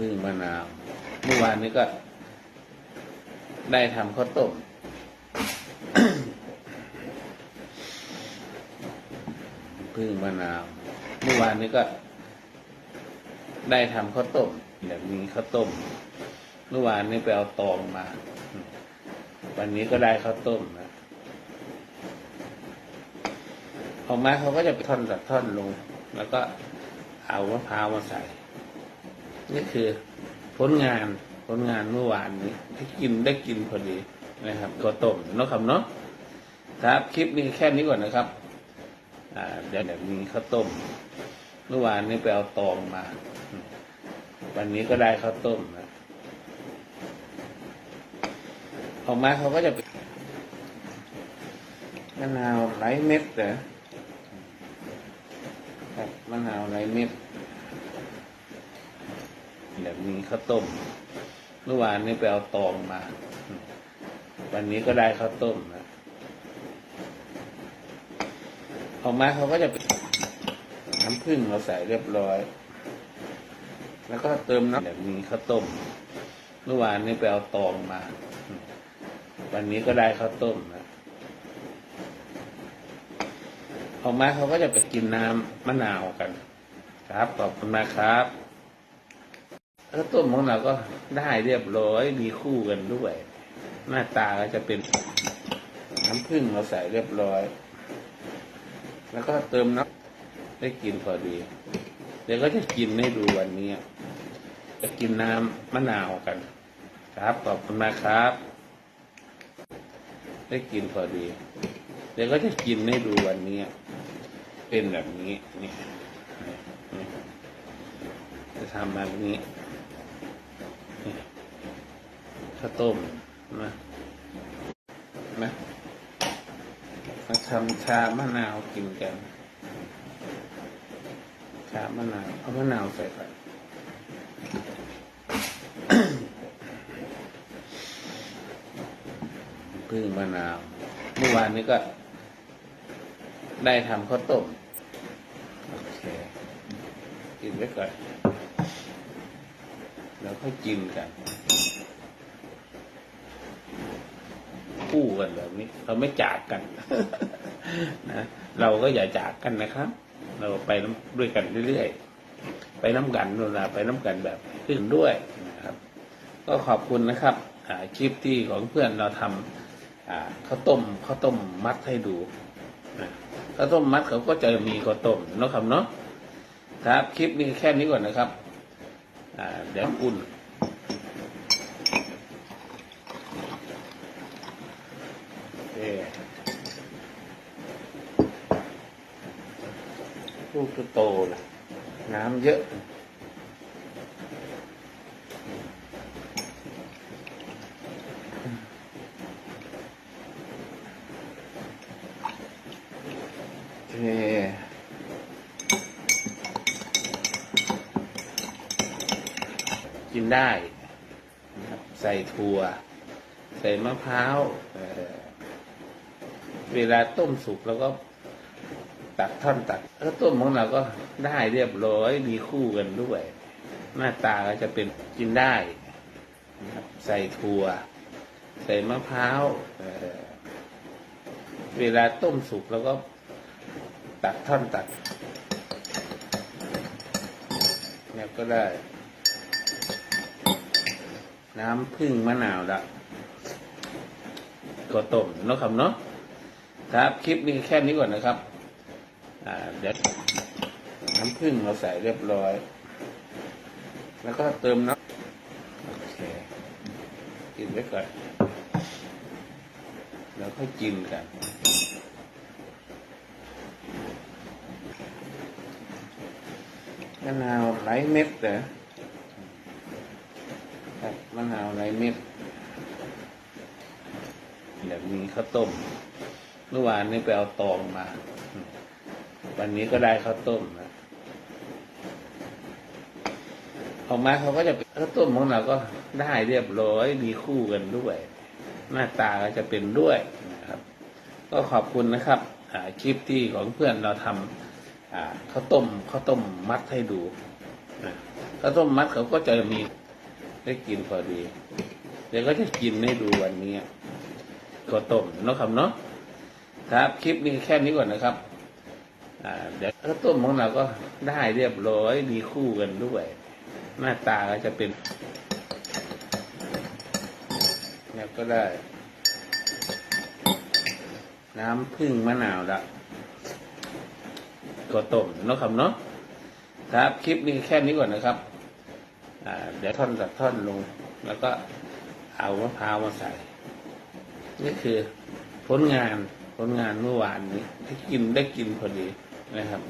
พึ่งมะนาว เมื่อวานนี้ก็ ได้ทำข้าวต้มพึ่งมะนาว เมื่อวานนี้ก็ ได้ทำข้าวต้มแบบมีข้าวต้ม เมื่อวานนี้ไปเอาตองมา วันนี้ก็ได้ข้าวต้มนะออกมาเขาก็จะไปท่อนตัดท่อนลง แล้วก็เอามะพร้าวมาใส่ นี่คือผลงานผลงานเมื่อวานนี้ที่กินได้กินพอดีนะครับข้าวต้มเนาะครับเนาะครับคลิปนี้แค่นี้ก่อนนะครับอ่าเดี๋ยวเดี๋ยวมีข้าวต้ม เมื่อวานนี้ไปเอาตองมา วันนี้ก็ได้ข้าวต้มนะออกมาเขาก็จะเป็นมะนาวไร้เม็ดเหรอครับมะนาวไร้เม็ด แบบมีข้าวต้ม เมื่อวานนี้ไปเอาตองมา วันนี้ก็ได้ข้าวต้มนะออกมาเขาก็จะเป็นน้ำผึ้งเราใส่เรียบร้อย แล้วก็เติมน้ำแบบมีข้าวต้ม เมื่อวานนี้ไปเอาตองมา วันนี้ก็ได้ข้าวต้มนะออกมาเขาก็จะไปกินน้ำมะนาวกัน ครับ ขอบคุณมากครับ ข้วต้มของเราก็ได้เรียบร้อยมีคู่กันด้วย หน้าตาก็จะเป็นน้ำผึ้งเราใส่เรียบร้อย แล้วก็เติมน้ำได้กินพอดี เดี๋ยวก็จะกินให้ดูวันนี้ จะกินน้ำมะนาวกัน ครับขอบคุณมากครับ ได้กินพอดี เดี๋ยวก็จะกินให้ดูวันนี้ เป็นแบบนี้นี่จะทำแบบนี้ ข้าวต้มนะนะมาทำชามะนาวกินกัน ชามะนาว เอามะนาวใส่ไปพึ่งมะนาว เมื่อวานนี้ก็ ได้ทำข้าวต้ม โอเค กินไว้ก่อน แล้วค่อยกินกัน คู่กันแบบนี้ เราไม่จากกันนะเราก็อย่าจากกันนะครับ เราไปน้ำด้วยกันเรื่อยๆไปน้ำกันเวลาไปน้ำกันแบบขึ้นด้วยนะครับ ก็ขอบคุณนะครับคลิปที่ของเพื่อนเราทำข้าวต้มข้าวต้มมัดให้ดูข้าวต้มมัดเขาก็จะมีข้าวต้มนะครับเนาะครับ คลิปนี้แค่นี้ก่อนนะครับเดี๋ยวอุ่นโอเค ลูกโตๆเลยน้ำเยอะ โอเคกินได้นะครับใส่ถั่ว ใส่มะพร้าวเอ่อเวลาต้มสุกแล้วก็ ตัดท่อนตัดแล้วต้มของเราก็ได้เรียบร้อยมีคู่กันด้วย หน้าตาก็จะเป็นกินได้นะครับใส่ถั่ว ใส่มะพร้าวเวลาต้มสุกแล้วก็ตัดท่อนตัดเนี่ยก็ได้ น้ำพึ่งมะนาวละก็ต้มเนาะครับเนาะครับ คลิปนี้แค่นี้ก่อนนะครับ เดี๋ยวน้ำพึ่งเราใส่เรียบร้อย แล้วก็เติมน้ำโอเคกินไว้ก่อนแล้วค่อยกินกันมะนาวไร้เม็ดเหรอครับมะนาวไร้เม็ดแบบมีข้าวต้ม เมื่อวานนี้ไปเอาตองมา วันนี้ก็ได้ข้าวต้มนะออกมาเขาก็จะเป็นข้าวต้มของเราก็ได้เรียบร้อยมีคู่กันด้วย หน้าตาก็จะเป็นด้วยนะครับ ก็ขอบคุณนะครับคลิปที่ของเพื่อนเราทำข้าวต้มข้าวต้มมัดให้ดูข้าวต้มมัดเขาก็จะมีได้กินพอดี เดี๋ยวก็จะกินให้ดูวันนี้ข้าวต้มนะครับเนาะครับ คลิปนี้แค่นี้ก่อนนะครับ เดี๋ยวข้าวต้มของเราก็ได้เรียบร้อยมีคู่กันด้วย หน้าตาก็จะเป็นเนี่ก็ได้ น้ำผึ้งมะนาวละก็ต้มเนาะครับเนาะครับ คลิปนี้แค่นี้ก่อนนะครับเดี๋ยวท่อนตัดท่อนลง แล้วก็เอามะพร้าวมาใส่ นี่คือผลงานผลงานเมื่อวานนี้ที่กินได้กินพอดี นะครับ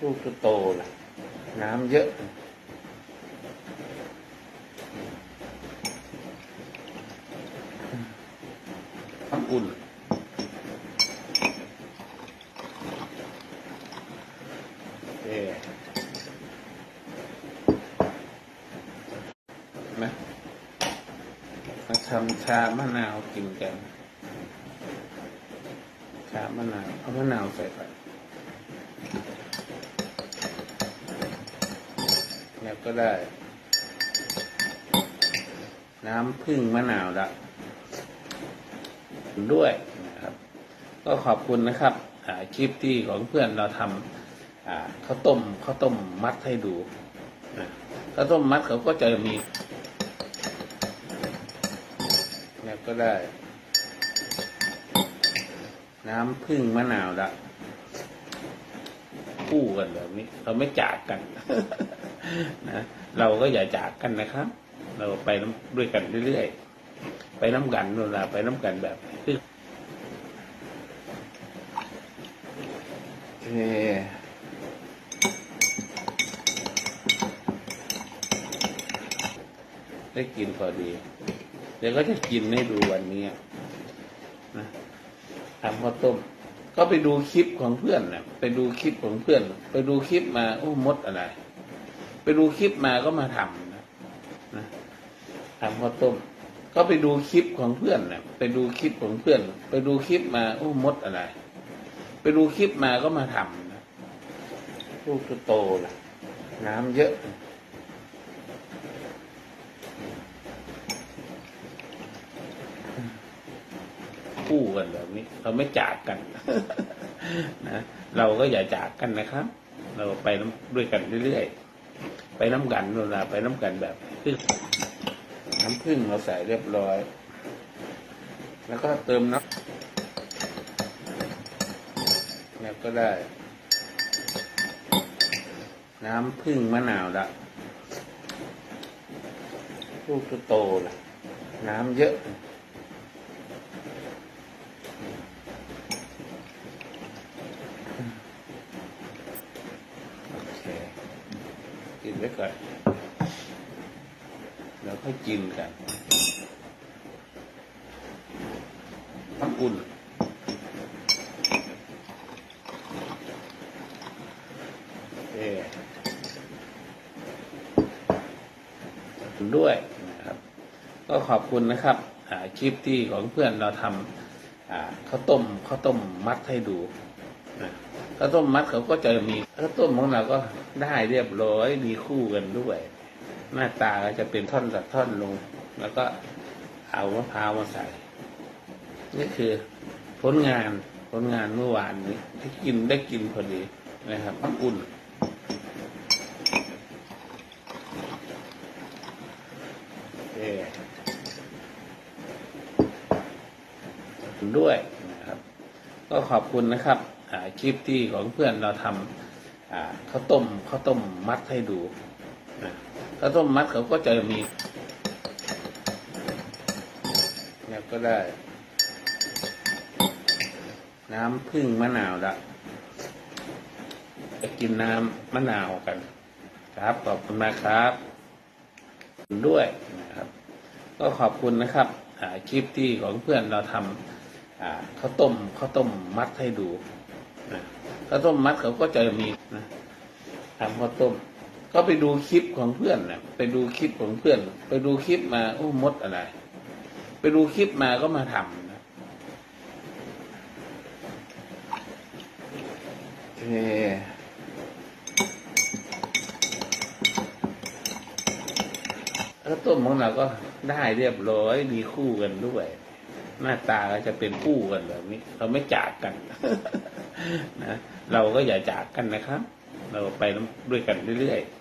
ลูกโตๆนะน้ำเยอะ น้ำอุ่นเอ๊ะนะมาทำชามะนาวกินกัน ชามะนาว เอามะนาวใส่ไป แล้วก็ได้ น้ำผึ้งมะนาวละด้วยนะครับ ก็ขอบคุณนะครับคลิปที่ของเพื่อนเราทำข้าวต้มข้าวต้มมัดให้ดูข้าวต้มมัดเขาก็จะมี แล้วก็ได้ น้ำผึ้งมะนาวละ คู่กันแบบนี้ เราไม่จากกันนะเราก็อย่าจากกันนะครับ เราไปน้ำด้วยกันเรื่อยๆไปน้ำกันเวลาไปน้ำกันแบบคือโอเได้กินพอดี เดี๋ยวก็จะกินให้ดูวันนี้นะทำข้าวต้ม ก็ไปดูคลิปของเพื่อนนะไปดูคลิปของเพื่อน ไปดูคลิปมาโอ้มดอะไร ไปดูคลิปมาก็มาทำนะนะทำข้าวต้ม ก็ไปดูคลิปของเพื่อนนะไปดูคลิปของเพื่อน ไปดูคลิปมาโอ้มดอะไร ไปดูคลิปมาก็มาทำนะลูกโตๆนะน้ำเยอะ คู่กันแบบนี้ เราไม่จากกันนะเราก็อย่าจากกันนะครับ เราไปน้ำด้วยกันเรื่อยๆไปน้ำกันเวลาไปน้ำกันแบบคือน้ำผึ้งเราใส่เรียบร้อย แล้วก็เติมน้ำแล้วก็ได้ น้ำผึ้งมะนาวละลูกโตๆละน้ำเยอะ โอเค กิน ไว้ก่อนแล้วค่อยกินกันน้ำอุ่นเอด้วยนะครับ ก็ขอบคุณนะครับอาคลิปที่ของเพื่อนเราทำข้าวต้มข้าวต้มมัดให้ดูนะ ข้าวต้มมัดเขาก็จะมีข้าวต้มของเราก็ได้เรียบร้อยมีคู่กันด้วย หน้าตาก็จะเป็นท่อนตัดท่อนลง แล้วก็เอามะพร้าวมาใส่ นี่คือผลงานผลงานเมื่อวานนี้ที่กินได้กินพอดีนะครับอุ่นเอ่อด้วยนะครับ ก็ขอบคุณนะครับ คลิปที่ของเพื่อนเราทำข้าวต้มข้าวต้มมัดให้ดูข้าวต้มมัดเขาก็จะมีแล้วก็ได้ น้ำผึ้งมะนาวละจะกินน้ำมะนาวกัน ครับขอบคุณมากครับด้วยนะครับ ก็ขอบคุณนะครับคลิปที่ของเพื่อนเราทำข้าวต้มข้าวต้มมัดให้ดู นะข้าวต้มมัดเขาก็จะมีนะทำข้าวต้ม ก็ไปดูคลิปของเพื่อนนะไปดูคลิปของเพื่อน ไปดูคลิปมาโอ้มดอะไร ไปดูคลิปมาก็มาทำนะโอเคข้าวต้มของเราก็ได้เรียบร้อยมีคู่กันด้วย หน้าตาก็จะเป็นคู่กันแบบนี้ เราไม่จากกัน นะเราก็อย่าจากกันนะครับ เราไปน้ำด้วยกันเรื่อยๆ